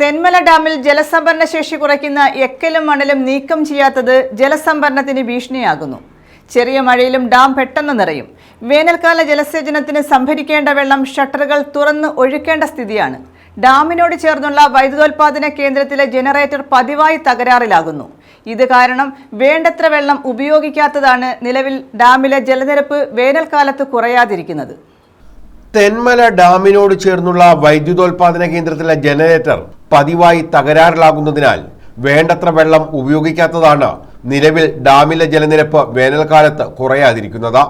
തെന്മല ഡാമിൽ ജലസംഭരണ ശേഷി കുറയ്ക്കുന്ന എക്കലും മണലും നീക്കം ചെയ്യാത്തത് ജലസംഭരണത്തിന് ഭീഷണിയാകുന്നു. ചെറിയ മഴയിലും ഡാം പെട്ടെന്ന് നിറയും. വേനൽക്കാല ജലസേചനത്തിന് സംഭരിക്കേണ്ട വെള്ളം ഷട്ടറുകൾ തുറന്ന് ഒഴുക്കേണ്ട സ്ഥിതിയാണ്. ഡാമിനോട് ചേർന്നുള്ള വൈദ്യുതോൽപാദന കേന്ദ്രത്തിലെ ജനറേറ്റർ പതിവായി തകരാറിലാകുന്നു. ഇത് കാരണം വേണ്ടത്ര വെള്ളം ഉപയോഗിക്കാത്തതാണ് നിലവിൽ ഡാമിലെ ജലനിരപ്പ് വേനൽക്കാലത്ത് കുറയാതിരിക്കുന്നത്. തെന്മല ഡാമിനോട് ചേർന്നുള്ള വൈദ്യുതോൽപാദന കേന്ദ്രത്തിലെ ജനറേറ്റർ പതിവായി തകരാറിലാകുന്നതിനാൽ വേണ്ടത്ര വെള്ളം ഉപയോഗിക്കാത്തതാണ് നിലവിൽ ഡാമിലെ ജലനിരപ്പ് വേനൽക്കാലത്ത് കുറയാതിരിക്കുന്നത്.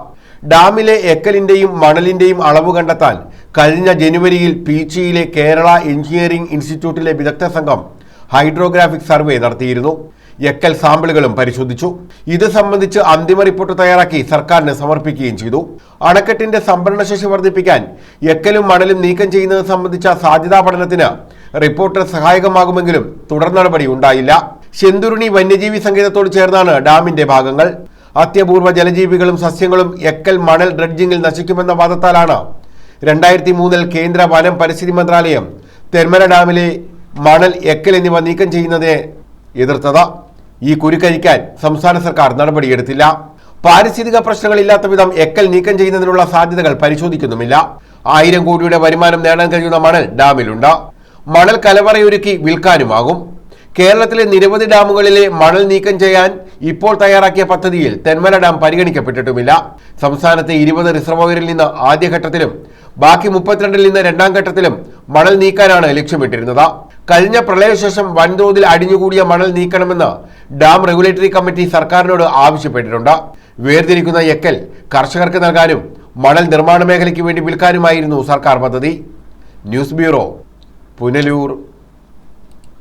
ഡാമിലെ എക്കലിന്റെയും മണലിന്റെയും അളവ് കണ്ടെത്താൻ കഴിഞ്ഞ ജനുവരിയിൽ പീച്ചിയിലെ കേരള എഞ്ചിനീയറിംഗ് ഇൻസ്റ്റിറ്റ്യൂട്ടിലെ വിദഗ്ധ സംഘം ഹൈഡ്രോഗ്രാഫിക് സർവേ നടത്തിയിരുന്നു. എക്കൽ സാമ്പിളുകളും പരിശോധിച്ചു. ഇത് സംബന്ധിച്ച് അന്തിമ റിപ്പോർട്ട് തയ്യാറാക്കി സർക്കാരിന് സമർപ്പിക്കുകയും ചെയ്തു. അണക്കെട്ടിന്റെ സംഭരണശേഷി വർദ്ധിപ്പിക്കാൻ എക്കലും മണലും നീക്കം ചെയ്യുന്നത് സംബന്ധിച്ച സാധ്യതാ പഠനത്തിന് റിപ്പോർട്ട് സഹായകമാകുമെങ്കിലും തുടർ നടപടി ഉണ്ടായില്ല. ശെന്തുരുണി വന്യജീവി സങ്കേതത്തോട് ചേർന്നാണ് ഡാമിന്റെ ഭാഗങ്ങൾ. അത്യപൂർവ ജലജീവികളും സസ്യങ്ങളും എക്കൽ മണൽ ഡ്രഡ്ജിങ്ങിൽ നശിക്കുമെന്ന വാദത്താലാണ് രണ്ടായിരത്തി മൂന്നിൽ കേന്ദ്ര വനം പരിസ്ഥിതി മന്ത്രാലയം തെന്മല ഡാമിലെ മണൽ എക്കൽ എന്നിവ നീക്കം ചെയ്യുന്നതിനെ എതിർത്തത്. ഈ കുരുക്കഴിക്കാൻ സംസ്ഥാന സർക്കാർ നടപടിയെടുത്തില്ല. പാരിസ്ഥിതിക പ്രശ്നങ്ങളില്ലാത്ത വിധം എക്കൽ നീക്കം ചെയ്യുന്നതിനുള്ള സാധ്യതകൾ പരിശോധിക്കുന്നുമില്ല. ആയിരം കോടിയുടെ വരുമാനം നേടാൻ കഴിയുന്ന മണൽ ഡാമിലുണ്ട്. മണൽ കലവറയൊരുക്കി വിൽക്കാനുമാകും. കേരളത്തിലെ നിരവധി ഡാമുകളിലെ മണൽ നീക്കം ചെയ്യാൻ ഇപ്പോൾ തയ്യാറാക്കിയ പദ്ധതിയിൽ തെന്മല ഡാം പരിഗണിക്കപ്പെട്ടിട്ടുമില്ല. സംസ്ഥാനത്തെ ഇരുപത് റിസർവോയറിൽ നിന്ന് ആദ്യഘട്ടത്തിലും ബാക്കി മുപ്പത്തിരണ്ടിൽ നിന്ന് രണ്ടാം ഘട്ടത്തിലും മണൽ നീക്കാനാണ് ലക്ഷ്യമിട്ടിരുന്നത്. കഴിഞ്ഞ പ്രളയശേഷം വൻതോതിൽ അടിഞ്ഞുകൂടിയ മണൽ നീക്കണമെന്ന് ഡാം റെഗുലേറ്ററി കമ്മിറ്റി സർക്കാരിനോട് ആവശ്യപ്പെട്ടിട്ടുണ്ട്. വേർതിരിക്കുന്ന എക്കൽ കർഷകർക്ക് നൽകാനും മണൽ നിർമ്മാണ മേഖലയ്ക്ക് വേണ്ടി വിൽക്കാനുമായിരുന്നു സർക്കാർ പദ്ധതി. News bureau Punalur